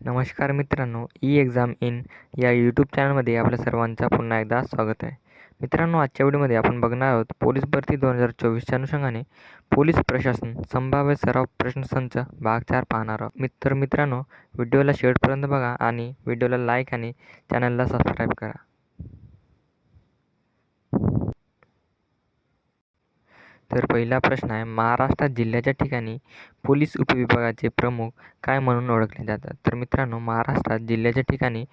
नमस्कार मित्रांनो E exam in या यूट्यूब चॅनलमध्ये आपल्या सर्वांचं पुन्हा एकदा स्वागत आहे. मित्रांनो आजच्या व्हिडिओमध्ये आपण बघणार आहोत पोलीस भरती दोन हजार चोवीसच्या अनुषंगाने पोलीस प्रशासन संभाव्य सराव प्रश्नसंच भाग चार पाहणार आहोत. मित्र मित्रांनो व्हिडिओला शेवटपर्यंत बघा आणि व्हिडिओला लाईक आणि चॅनलला सबस्क्राईब करा. तर पहिला प्रश्न आहे महाराष्ट्रात जिल्ह्याच्या ठिकाणी पोलीस उपविभागाचे प्रमुख काय म्हणून ओळखले जातात? तर मित्रांनो महाराष्ट्रात जिल्ह्याच्या ठिकाणी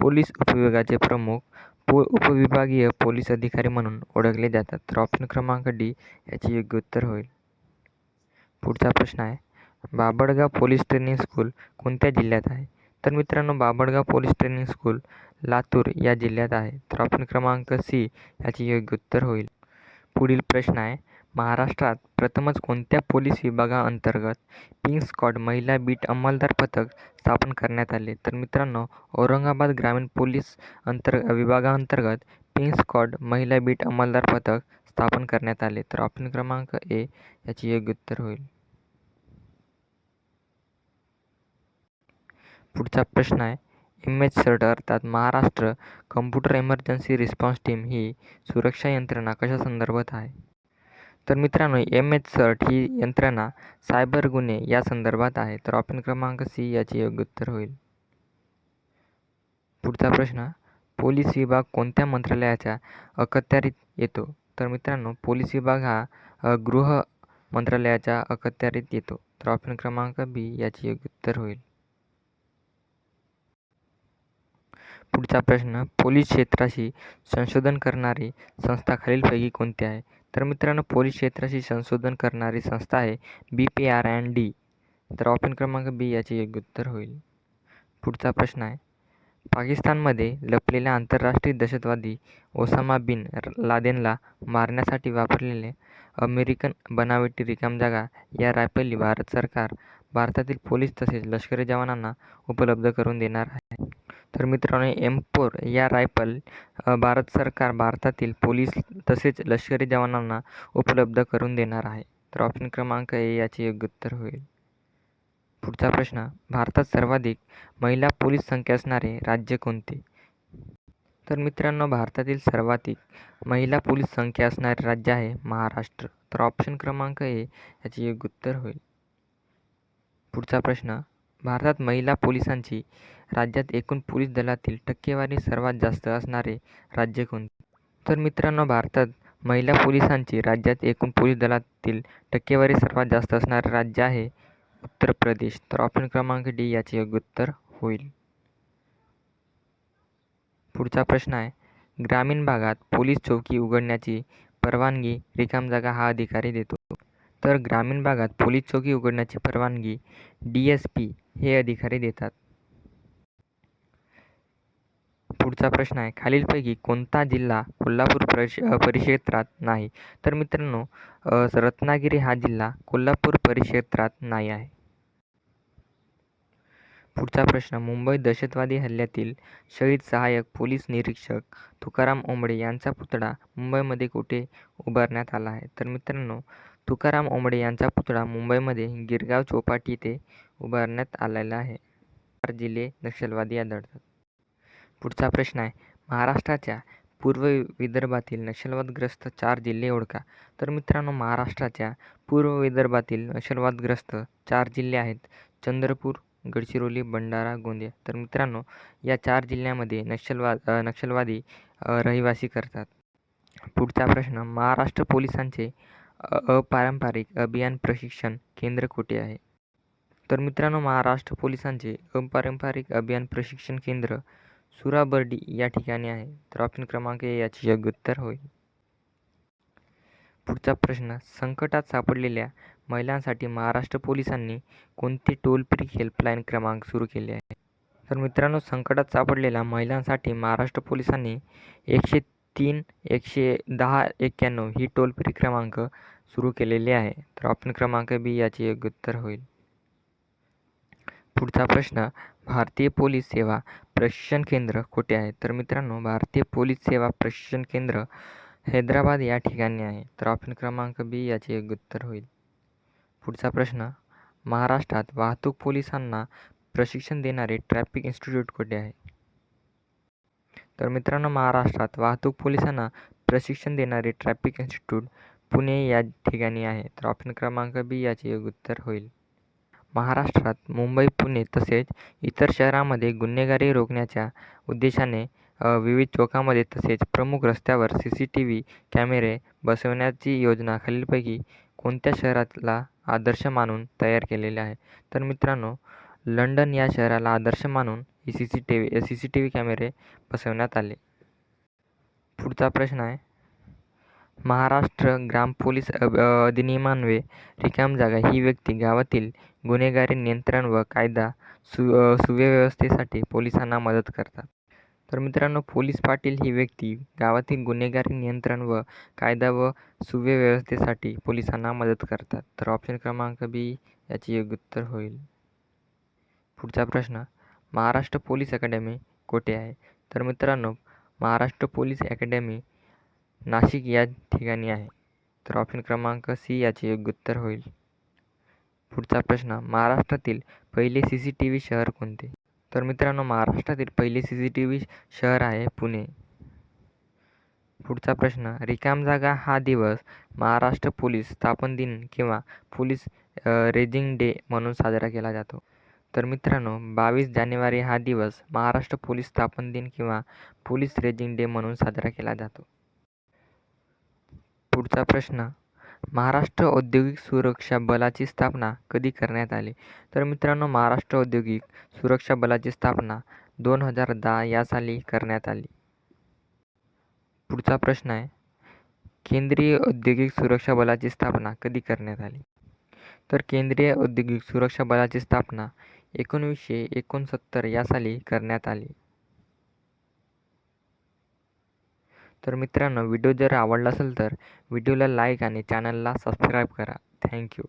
पोलीस उपविभागाचे प्रमुख पो उपविभागीय पोलीस अधिकारी म्हणून ओळखले जातात. तर ऑप्शन क्रमांक डी याचे योग्य उत्तर होईल. पुढचा प्रश्न आहे बाबडगाव पोलीस ट्रेनिंग स्कूल कोणत्या जिल्ह्यात आहे? तर मित्रांनो Babadgaon police training school Latur या जिल्ह्यात आहे. तर ऑप्शन क्रमांक सी याचे योग्य उत्तर होईल. पुढील प्रश्न आहे. महाराष्ट्रात प्रथमच कोणत्या पोलीस विभागाअंतर्गत पिंक स्कॉड महिला बीट अंमलदार पथक स्थापन करण्यात आले? तर मित्रांनो औरंगाबाद ग्रामीण पोलीस अंतर विभागाअंतर्गत पिंक स्कॉड महिला बीट अंमलदार पथक स्थापन करण्यात आले. तर ऑप्शन क्रमांक ए याचे योग्य उत्तर होईल. पुढचा प्रश्न आहे. एम एच सर्ट अर्थात Maharashtra computer emergency response team ही सुरक्षा यंत्रणा कशा संदर्भात आहे? तर मित्रांनो एम एच सर्ट ही यंत्रणा सायबर गुन्हे या संदर्भात आहे. तर ऑप्शन क्रमांक सी याचे योग्य उत्तर होईल. पुढचा प्रश्न पोलीस विभाग कोणत्या मंत्रालयाच्या अखत्यारीत येतो? तर मित्रांनो पोलीस विभाग हा गृह मंत्रालयाच्या अखत्यारीत येतो. तर ऑप्शन क्रमांक बी याचे योग्य उत्तर होईल. पुढचा प्रश्न पोलीस क्षेत्राशी संशोधन करणारी संस्था खालीलपैकी कोणती आहे? तर मित्रांनो पोलीस क्षेत्राशी संशोधन करणारी संस्था आहे B P R and D. तर ऑप्शन क्रमांक बी याचे योग्य उत्तर होईल. पुढचा प्रश्न आहे पाकिस्तानमध्ये लपलेल्या आंतरराष्ट्रीय दहशतवादी ओसामा बिन लादेनला मारण्यासाठी वापरलेले अमेरिकन बनावटी रिकाम जागा या रायफली भारत सरकार भारतातील पोलीस तसेच लष्करी जवानांना उपलब्ध करून देणार आहे. तर मित्रांनो एम फोर या रायफल भारत सरकार भारतातील पोलीस तसेच लष्करी जवानांना उपलब्ध करून देणार आहे. तर ऑप्शन क्रमांक ए याचे योग्य उत्तर होईल. पुढचा प्रश्न भारतात सर्वाधिक महिला पोलीस संख्या असणारे राज्य कोणते? तर मित्रांनो भारतातील सर्वाधिक महिला पोलीस संख्या असणारे राज्य आहे महाराष्ट्र. तर ऑप्शन क्रमांक ए याचे योग्य उत्तर होईल. पुढचा प्रश्न भारतात महिला पोलिसांची राज्यात एकूण पोलीस दलातील टक्केवारी सर्वात जास्त असणारे राज्य कोणते? तर मित्रांनो भारतात महिला पोलिसांची राज्यात एकूण पोलीस दलातील टक्केवारी सर्वात जास्त असणारे राज्य आहे उत्तर प्रदेश. तर ऑप्शन क्रमांक डी याचे योग्य उत्तर होईल. पुढचा प्रश्न आहे ग्रामीण भागात पोलीस चौकी उघडण्याची परवानगी रिकामजागा हा अधिकारी देतो. तर ग्रामीण भागात पोलीस चौकी उघडण्याची परवानगी डी एस पी हे अधिकारी देतात. पुढचा प्रश्न आहे खालीलपैकी कोणता जिल्हा कोल्हापूर परिश परिक्षेत्रात नाही? तर मित्रांनो रत्नागिरी हा जिल्हा कोल्हापूर परिक्षेत्रात नाही आहे. पुढचा प्रश्न मुंबई दहशतवादी हल्ल्यातील शहीद सहाय्यक पोलीस निरीक्षक तुकाराम ओंबळे यांचा पुतळा मुंबईमध्ये कुठे उभारण्यात आला आहे? तर मित्रांनो तुकाराम ओंबडे यांचा पुतळा मुंबईमध्ये गिरगाव चौपाटी येथे उभारण्यात आलेला आहे. चार जिल्हे नक्षलवादी आढळतात. पुढचा प्रश्न आहे महाराष्ट्राच्या पूर्व विदर्भातील नक्षलवादग्रस्त चार जिल्हे ओळखा. तर मित्रांनो महाराष्ट्राच्या पूर्व विदर्भातील नक्षलवादग्रस्त चार जिल्हे आहेत चंद्रपूर गडचिरोली भंडारा गोंदिया. तर मित्रांनो या चार जिल्ह्यामध्ये नक्षलवाद नक्षलवादी रहिवासी करतात. पुढचा प्रश्न महाराष्ट्र पोलिसांचे अपारंपरिक अभियान प्रशिक्षण केंद्र कुठे आहे? तर मित्रांनो महाराष्ट्र पोलिसांचे अपारंपरिक अभियान प्रशिक्षण केंद्र सुराबर्डी या ठिकाणी आहे. तर ऑप्शन क्रमांक ए याचे योग्य उत्तर होईल पुढचा प्रश्न संकटात सापडलेल्या महिलांसाठी महाराष्ट्र पोलिसांनी कोणते टोल फ्री हेल्पलाईन क्रमांक सुरू केले आहे? तर मित्रांनो संकटात सापडलेल्या महिलांसाठी महाराष्ट्र पोलिसांनी एकशे तीन एकशे दहा एक्क्याण्णव ही टोल फ्री क्रमांक सुरू केलेले आहे तर ऑप्शन क्रमांक बी याचे योग्य उत्तर होईल. पुढचा प्रश्न भारतीय पोलीस सेवा प्रशिक्षण केंद्र कुठे आहे? तर मित्रांनो भारतीय पोलीस सेवा प्रशिक्षण केंद्र हैदराबाद या ठिकाणी आहे तर ऑप्शन क्रमांक बी याचे योग्य उत्तर होईल. पुढचा प्रश्न महाराष्ट्रात वाहतूक पोलिसांना प्रशिक्षण देणारे ट्रॅफिक इन्स्टिट्यूट कुठे आहे? तर मित्रांनो महाराष्ट्रात वाहतूक पोलिसांना प्रशिक्षण देणारे ट्रॅफिक इन्स्टिट्यूट पुणे या ठिकाणी आहे. तर ऑप्शन क्रमांक बी याचे योग्य उत्तर होईल. महाराष्ट्रात मुंबई पुणे तसेच इतर शहरांमध्ये गुन्हेगारी रोखण्याच्या उद्देशाने विविध चौकामध्ये तसेच प्रमुख रस्त्यावर सी सी टी व्ही कॅमेरे बसवण्याची योजना खालीलपैकी कोणत्या शहराला आदर्श मानून तयार केलेले आहे? तर मित्रांनो लंडन या शहराला आदर्श मानून ही C C T V C C T V कॅमेरे बसवण्यात आले. पुढचा प्रश्न आहे महाराष्ट्र ग्राम पोलीस अधिनियमान्वये रिकाम जागा ही व्यक्ती गावातील गुन्हेगारी नियंत्रण व कायदा सु सुव्यवस्थेसाठी पोलिसांना मदत करतात. तर मित्रांनो पोलीस पाटील ही व्यक्ती गावातील गुन्हेगारी नियंत्रण व कायदा व सुव्यवस्थेसाठी पोलिसांना मदत करतात. तर ऑप्शन क्रमांक बी याचे योग्य उत्तर होईल. पुढचा प्रश्न महाराष्ट्र पोलीस अकॅडमी कोठे आहे? तर मित्रांनो महाराष्ट्र पोलीस अकॅडमी नाशिक या ठिकाणी आहे. तर ऑप्शन क्रमांक सी याचे योग्य उत्तर होईल. पुढचा प्रश्न महाराष्ट्रातील पहिले सी सी टी व्ही शहर कोणते? तर मित्रांनो महाराष्ट्रातील पहिले सी सी टी व्ही शहर आहे पुणे. पुढचा प्रश्न रिकाम जागा हा दिवस महाराष्ट्र पोलीस स्थापन दिन किंवा पोलीस रेजिंग डे म्हणून साजरा केला जातो. तर मित्रांनो बावीस जानेवारी हा दिवस महाराष्ट्र पोलीस स्थापन दिन किंवा पोलीस रेजिंग डे म्हणून साजरा केला जातो. पुढचा प्रश्न. महाराष्ट्र औद्योगिक सुरक्षा बलाची स्थापना कधी करण्यात आली? तर मित्रांनो महाराष्ट्र औद्योगिक सुरक्षा बलाची स्थापना दोन हजार दहा या साली करण्यात आली. पुढचा प्रश्न आहे केंद्रीय औद्योगिक सुरक्षा बलाची स्थापना कधी करण्यात आली? तर केंद्रीय औद्योगिक सुरक्षा बलाची स्थापना एकोणवीसशे एकोणसत्तर या साली करण्यात आली. तर मित्रांनो व्हिडिओ जर आवडला असेल तर व्हिडिओला लाईक आणि चॅनलला सबस्क्राईब करा. थँक्यू.